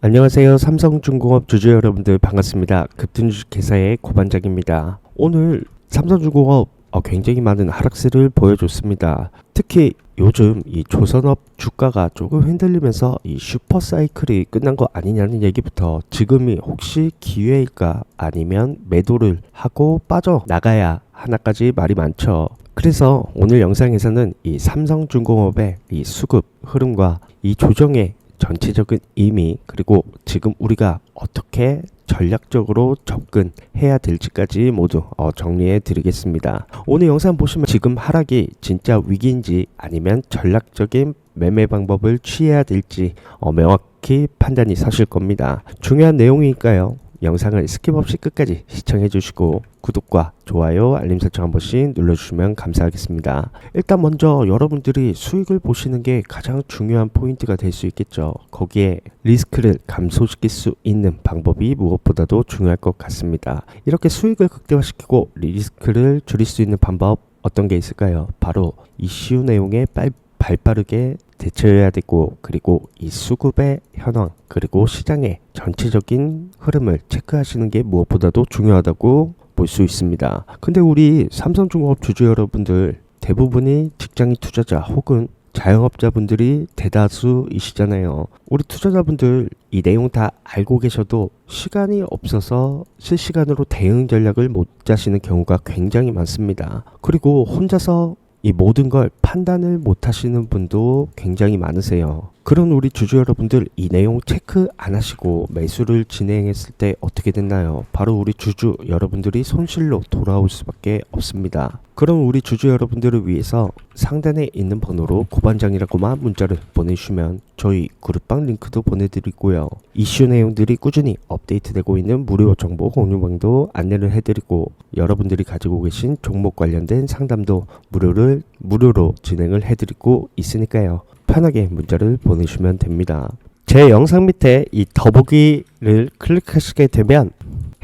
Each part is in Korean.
안녕하세요. 삼성중공업 주주 여러분들 반갑습니다. 급등 주식 회사의 고반장입니다. 오늘 삼성중공업 어, 굉장히 많은 하락세를 보여줬습니다. 특히 요즘 이 조선업 주가가 조금 흔들리면서 이 슈퍼 사이클이 끝난 거 아니냐는 얘기부터 지금이 혹시 기회일까 아니면 매도를 하고 빠져 나가야 하나까지 말이 많죠. 그래서 오늘 영상에서는 이 삼성중공업의 이 수급 흐름과 이 조정의 전체적인 의미 그리고 지금 우리가 어떻게 전략적으로 접근해야 될지까지 모두 어, 정리해 드리겠습니다. 오늘 영상 보시면 지금 하락이 진짜 위기인지 아니면 전략적인 매매 방법을 취해야 될지 어, 명확히 판단이 서실 겁니다. 중요한 내용이니까요. 영상을 스킵 없이 끝까지 시청해 주시고 구독과 좋아요, 알림 설정 한 번씩 눌러주시면 감사하겠습니다. 일단 먼저 여러분들이 수익을 보시는 게 가장 중요한 포인트가 될 수 있겠죠. 거기에 리스크를 감소시킬 수 있는 방법이 무엇보다도 중요할 것 같습니다. 이렇게 수익을 극대화시키고 리스크를 줄일 수 있는 방법 어떤 게 있을까요? 바로 이슈 내용에 빨 발 빠르게 대처해야 되고 그리고 이 수급의 현황 그리고 시장의 전체적인 흐름을 체크하시는 게 무엇보다도 중요하다고 볼 수 있습니다. 근데 우리 삼성중공업 주주 여러분들 대부분이 직장인 투자자 혹은 자영업자분들이 대다수이시잖아요. 우리 투자자분들 이 내용 다 알고 계셔도 시간이 없어서 실시간으로 대응 전략을 못 짜시는 경우가 굉장히 많습니다. 그리고 혼자서 이 모든 걸 판단을 못 하시는 분도 굉장히 많으세요. 그런 우리 주주 여러분들 이 내용 체크 안 하시고 매수를 진행했을 때 어떻게 됐나요? 바로 우리 주주 여러분들이 손실로 돌아올 수밖에 없습니다. 그럼 우리 주주 여러분들을 위해서 상단에 있는 번호로 고반장이라고만 문자를 보내주시면 저희 그룹방 링크도 보내드리고요. 이슈 내용들이 꾸준히 업데이트되고 있는 무료 정보 공유방도 안내를 해드리고 여러분들이 가지고 계신 종목 관련된 상담도 무료를 무료로 진행을 해드리고 있으니까요. 편하게 문자를 보내주시면 됩니다. 제 영상 밑에 이 더보기를 클릭하시게 되면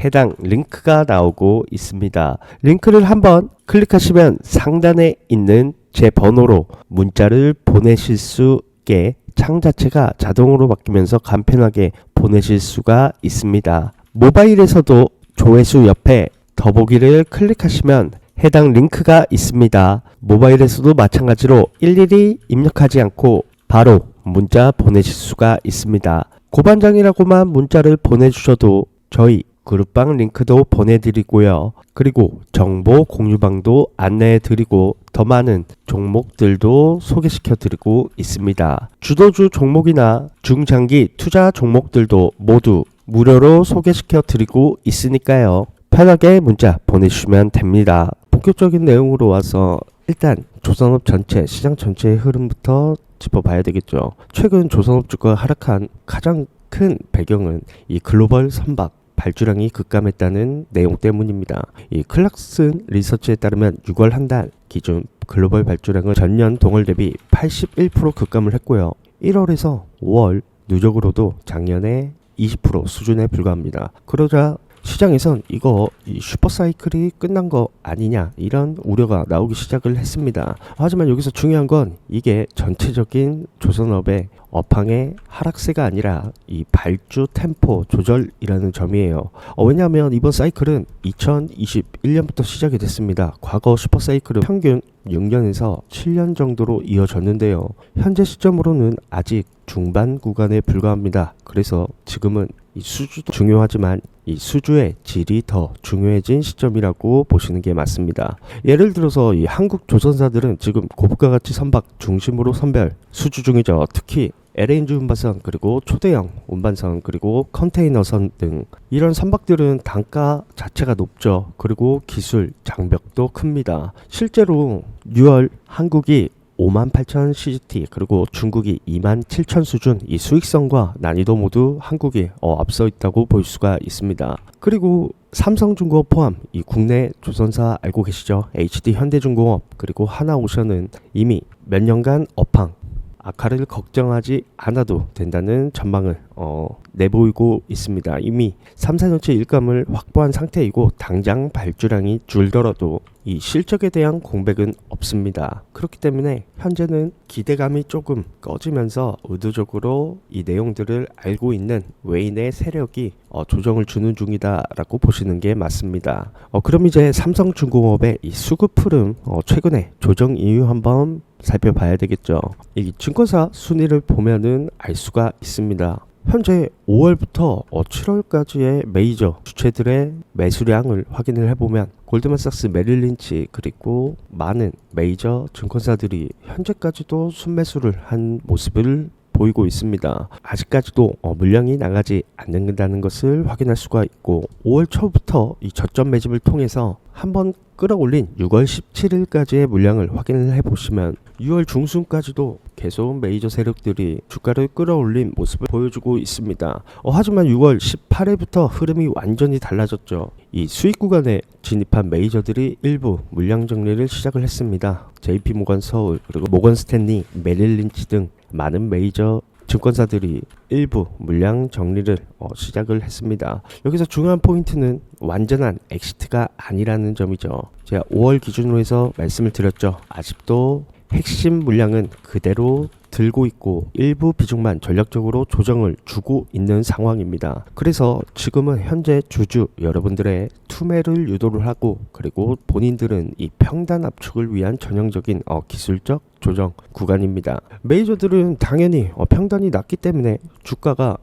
해당 링크가 나오고 있습니다. 링크를 한번 클릭하시면 상단에 있는 제 번호로 문자를 보내실 수 있게 창 자체가 자동으로 바뀌면서 간편하게 보내실 수가 있습니다. 모바일에서도 조회수 옆에 더보기를 클릭하시면 해당 링크가 있습니다. 모바일에서도 마찬가지로 일일이 입력하지 않고 바로 문자 보내실 수가 있습니다. 고반장이라고만 문자를 보내주셔도 저희 그룹방 링크도 보내드리고요. 그리고 정보 공유방도 안내해드리고 더 많은 종목들도 소개시켜드리고 있습니다. 주도주 종목이나 중장기 투자 종목들도 모두 무료로 소개시켜드리고 있으니까요. 편하게 문자 보내주시면 됩니다. 본격적인 내용으로 와서 일단 조선업 전체 시장 전체의 흐름부터 짚어봐야 되겠죠. 최근 조선업 주가 하락한 가장 큰 배경은 이 글로벌 선박 발주량이 급감했다는 내용 때문입니다. 이 클락슨 리서치에 따르면 6월 한 달 기준 글로벌 발주량은 전년 동월 대비 81% 급감을 했고요. 1월에서 5월 누적으로도 작년에 20% 수준에 불과합니다. 그러자 시장에선 이거 이 슈퍼사이클이 끝난 거 아니냐 이런 우려가 나오기 시작을 했습니다. 하지만 여기서 중요한 건 이게 전체적인 조선업의 업황의 하락세가 아니라 이 발주 템포 조절이라는 점이에요. 어, 왜냐하면 이번 사이클은 2021년부터 시작이 됐습니다. 과거 슈퍼사이클은 평균 6년에서 7년 정도로 이어졌는데요. 현재 시점으로는 아직 중반 구간에 불과합니다. 그래서 지금은 이 수주도 중요하지만 이 수주의 질이 더 중요해진 시점이라고 보시는 게 맞습니다. 예를 들어서 이 한국 조선사들은 지금 고부가 가치 선박 중심으로 선별 수주 중이죠. 특히 LNG 운반선 그리고 초대형 운반선 그리고 컨테이너선 등 이런 선박들은 단가 자체가 높죠. 그리고 기술 장벽도 큽니다. 실제로 6월 한국이 5만 8천 CGT 그리고 중국이 2만 7천 수준 이 수익성과 난이도 모두 한국이 어, 앞서 있다고 볼 수가 있습니다. 그리고 삼성중공업 포함 이 국내 조선사 알고 계시죠? HD 현대중공업 그리고 하나오션은 이미 몇 년간 업황 악화를 걱정하지 않아도 된다는 전망을 어, 내보이고 있습니다. 이미 3, 4년째 일감을 확보한 상태이고 당장 발주량이 줄더라도 이 실적에 대한 공백은 없습니다. 그렇기 때문에 현재는 기대감이 조금 꺼지면서 의도적으로 이 내용들을 알고 있는 외인의 세력이 어, 조정을 주는 중이다라고 보시는 게 맞습니다. 어, 그럼 이제 삼성중공업의 이 수급 흐름 어, 최근에 조정 이유 한번 살펴봐야 되겠죠. 이 증권사 순위를 보면은 알 수가 있습니다. 현재 5월부터 7월까지의 메이저 주체들의 매수량을 확인을 해보면 골드만삭스, 메릴린치 그리고 많은 메이저 증권사들이 현재까지도 순매수를 한 모습을 보이고 있습니다. 아직까지도 어, 물량이 나가지 않는다는 것을 확인할 수가 있고 5월 초부터 이 저점 매집을 통해서 한번 끌어올린 6월 17일까지의 물량을 확인을 해보시면 6월 중순까지도 계속 메이저 세력들이 주가를 끌어올린 모습을 보여주고 있습니다. 어, 하지만 6월 18일부터 흐름이 완전히 달라졌죠. 이 수익 구간에 진입한 메이저들이 일부 물량 정리를 시작을 했습니다. JP 모건 서울 그리고 모건 스탠리, 메릴린치 등 많은 메이저 증권사들이 일부 물량 정리를 어, 시작을 했습니다. 여기서 중요한 포인트는 완전한 엑시트가 아니라는 점이죠. 제가 5월 기준으로 해서 말씀을 드렸죠. 아직도 핵심 물량은 그대로 들고 있고 일부 비중만 전략적으로 조정을 주고 있는 상황입니다. 그래서 지금은 현재 주주 여러분들의 투매를 유도를 하고 그리고 본인들은 이 평단 압축을 위한 전형적인 어, 기술적 조정 구간입니다. 메이저들은 당연히 어, 평단이 낮기 때문에 주가가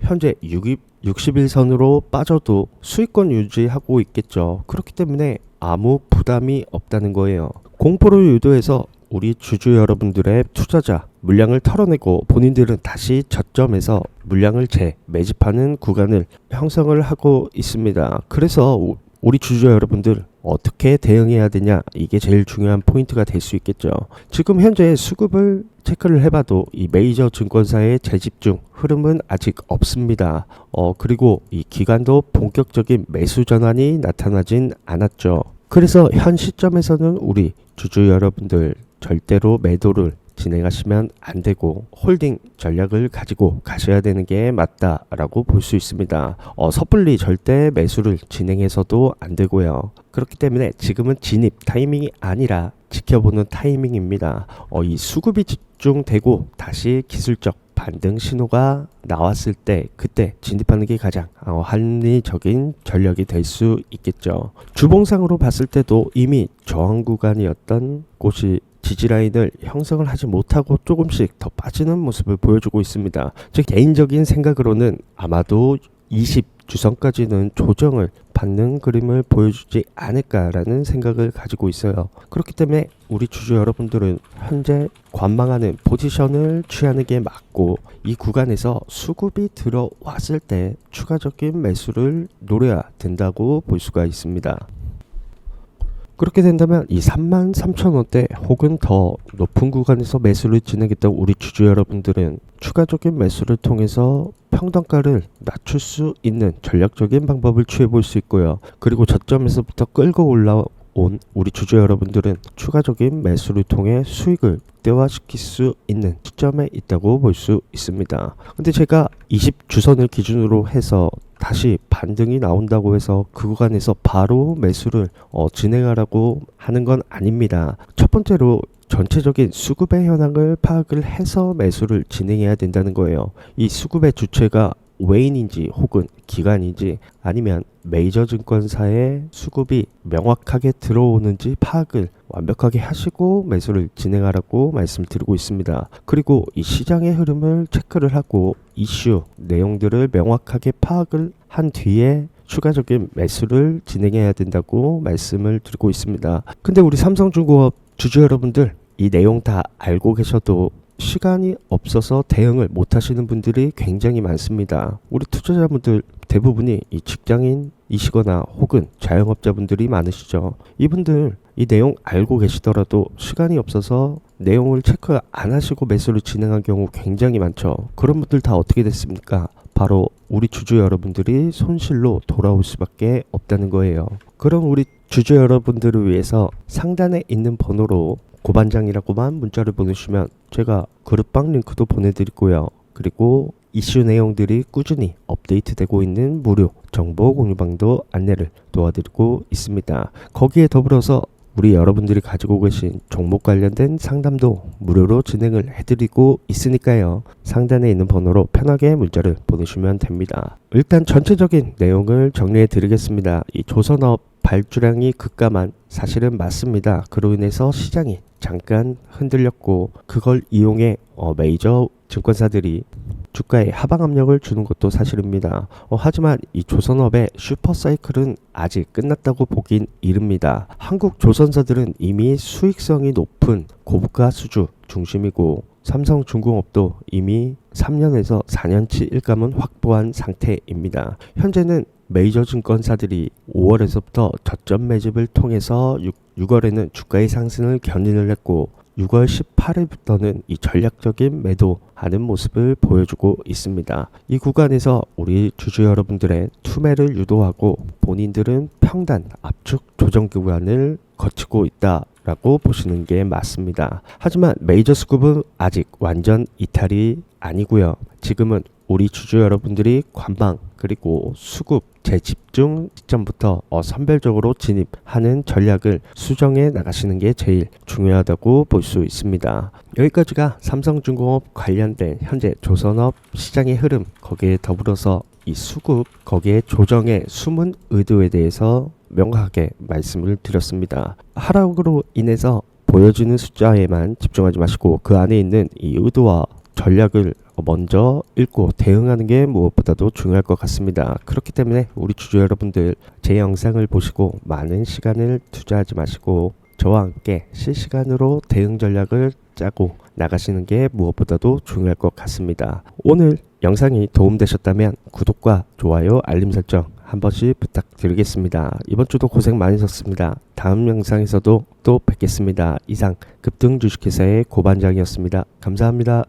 현재 6위 60일선으로 빠져도 수익권 유지하고 있겠죠. 그렇기 때문에 아무 부담이 없다는 거예요. 공포를 유도해서 우리 주주 여러분들의 투자자 물량을 털어내고 본인들은 다시 저점에서 물량을 재매집하는 구간을 형성을 하고 있습니다. 그래서 우리 주주 여러분들 어떻게 대응해야 되냐 이게 제일 중요한 포인트가 될 수 있겠죠. 지금 현재 수급을 체크를 해봐도 이 메이저 증권사의 재집중 흐름은 아직 없습니다. 어 그리고 이 기간도 본격적인 매수 전환이 나타나진 않았죠. 그래서 현 시점에서는 우리 주주 여러분들 절대로 매도를 진행하시면 안 되고 홀딩 전략을 가지고 가셔야 되는 게 맞다라고 볼 수 있습니다. 어, 섣불리 절대 매수를 진행해서도 안 되고요. 그렇기 때문에 지금은 진입 타이밍이 아니라 지켜보는 타이밍입니다. 어, 이 수급이 집중되고 다시 기술적 반등 신호가 나왔을 때 그때 진입하는 게 가장 어, 합리적인 전략이 될 수 있겠죠. 주봉상으로 봤을 때도 이미 저항 구간이었던 곳이 지지라인을 형성을 하지 못하고 조금씩 더 빠지는 모습을 보여주고 있습니다. 제 개인적인 생각으로는 아마도 20 주선까지는 조정을 받는 그림을 보여주지 않을까라는 생각을 가지고 있어요. 그렇기 때문에 우리 주주 여러분들은 현재 관망하는 포지션을 취하는 게 맞고 이 구간에서 수급이 들어왔을 때 추가적인 매수를 노려야 된다고 볼 수가 있습니다. 그렇게 된다면 이 3만 3천 원대 혹은 더 높은 구간에서 매수를 진행했던 우리 주주 여러분들은 추가적인 매수를 통해서 평단가를 낮출 수 있는 전략적인 방법을 취해 볼 수 있고요. 그리고 저점에서부터 끌고 올라 온 우리 주주 여러분들은 추가적인 매수를 통해 수익을 극대화시킬 수 있는 시점에 있다고 볼 수 있습니다. 근데 제가 20 주선을 기준으로 해서 다시 반등이 나온다고 해서 그 구간에서 바로 매수를 어, 진행하라고 하는 건 아닙니다. 첫 번째로 전체적인 수급의 현황을 파악을 해서 매수를 진행해야 된다는 거예요. 이 수급의 주체가 외인인지 혹은 기관인지 아니면 메이저 증권사의 수급이 명확하게 들어오는지 파악을 완벽하게 하시고 매수를 진행하라고 말씀드리고 있습니다. 그리고 이 시장의 흐름을 체크를 하고 이슈 내용들을 명확하게 파악을 한 뒤에 추가적인 매수를 진행해야 된다고 말씀을 드리고 있습니다. 근데 우리 삼성중공업 주주 여러분들 이 내용 다 알고 계셔도 시간이 없어서 대응을 못 하시는 분들이 굉장히 많습니다. 우리 투자자분들 대부분이 이 직장인이시거나 혹은 자영업자분들이 많으시죠. 이분들 이 내용 알고 계시더라도 시간이 없어서 내용을 체크 안 하시고 매수를 진행한 경우 굉장히 많죠. 그런 분들 다 어떻게 됐습니까? 바로 우리 주주 여러분들이 손실로 돌아올 수밖에 없다는 거예요. 그럼 우리 주주 여러분들을 위해서 상단에 있는 번호로 고반장이라고만 문자를 보내주시면 제가 그룹방 링크도 보내드리고요. 그리고 이슈 내용들이 꾸준히 업데이트되고 있는 무료 정보 공유방도 안내를 도와드리고 있습니다. 거기에 더불어서 우리 여러분들이 가지고 계신 종목 관련된 상담도 무료로 진행을 해드리고 있으니까요. 상단에 있는 번호로 편하게 문자를 보내주시면 됩니다. 일단 전체적인 내용을 정리해 드리겠습니다. 이 조선업 발주량이 급감한 사실은 맞습니다. 그로 인해서 시장이 잠깐 흔들렸고 그걸 이용해 어, 메이저 증권사들이 주가에 하방 압력을 주는 것도 사실입니다. 어, 하지만 이 조선업의 슈퍼 사이클은 아직 끝났다고 보긴 이릅니다. 한국 조선사들은 이미 수익성이 높은 고부가 수주 중심이고 삼성중공업도 이미 3년에서 4년치 일감은 확보한 상태입니다. 현재는 메이저 증권사들이 5월에서부터 저점 매집을 통해서 6, 월에는 주가의 상승을 견인을 했고 6월 18일부터는 이 전략적인 매도하는 모습을 보여주고 있습니다. 이 구간에서 우리 주주 여러분들의 투매를 유도하고 본인들은 평단 압축 조정 구간을 거치고 있다 라고 보시는 게 맞습니다. 하지만 메이저 스쿱은 아직 완전 이탈이 아니고요. 지금은 우리 주주 여러분들이 관방 그리고 수급 재집중 시점부터 어, 선별적으로 진입하는 전략을 수정해 나가시는 게 제일 중요하다고 볼 수 있습니다. 여기까지가 삼성중공업 관련된 현재 조선업 시장의 흐름 거기에 더불어서 이 수급 거기에 조정의 숨은 의도에 대해서 명확하게 말씀을 드렸습니다. 하락으로 인해서 보여지는 숫자에만 집중하지 마시고 그 안에 있는 이 의도와 전략을 먼저 읽고 대응하는 게 무엇보다도 중요할 것 같습니다. 그렇기 때문에 우리 주주 여러분들 제 영상을 보시고 많은 시간을 투자하지 마시고 저와 함께 실시간으로 대응 전략을 짜고 나가시는 게 무엇보다도 중요할 것 같습니다. 오늘 영상이 도움되셨다면 구독과 좋아요, 알림 설정 한 번씩 부탁드리겠습니다. 이번 주도 고생 많으셨습니다. 다음 영상에서도 또 뵙겠습니다. 이상 급등 주식회사의 고반장이었습니다. 감사합니다.